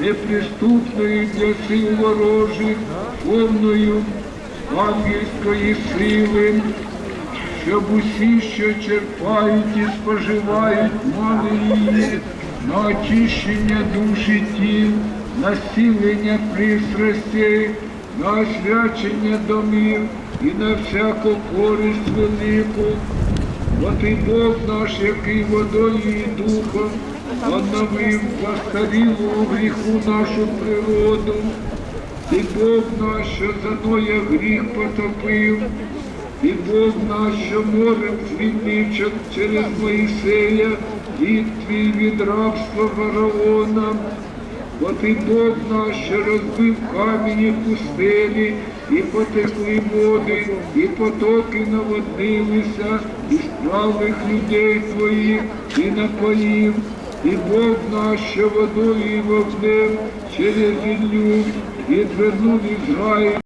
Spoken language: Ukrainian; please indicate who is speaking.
Speaker 1: неприступною для сил ворожих, повною ангельської сили, щоб усі, що черпають і споживають, мали її на очищення душі тіл, на зцілення пристрастей, на освячення домів і на всяку користь велику. От і Бог наш, який водою і духом оновив застарілу гріху нашу природу, і Бог наш, що за Ноя гріх потопив, і Бог наш, що морем звільнив чер- через Моїсея, від твій від рабства фараона. От і Бог наш, що розбив камені пустелі, і потекли води, і потоки наводнилися, і справих людей твоїх, і напоїв, і Бог наш, що водою і вогнем через Іллю відвернув Ізраїль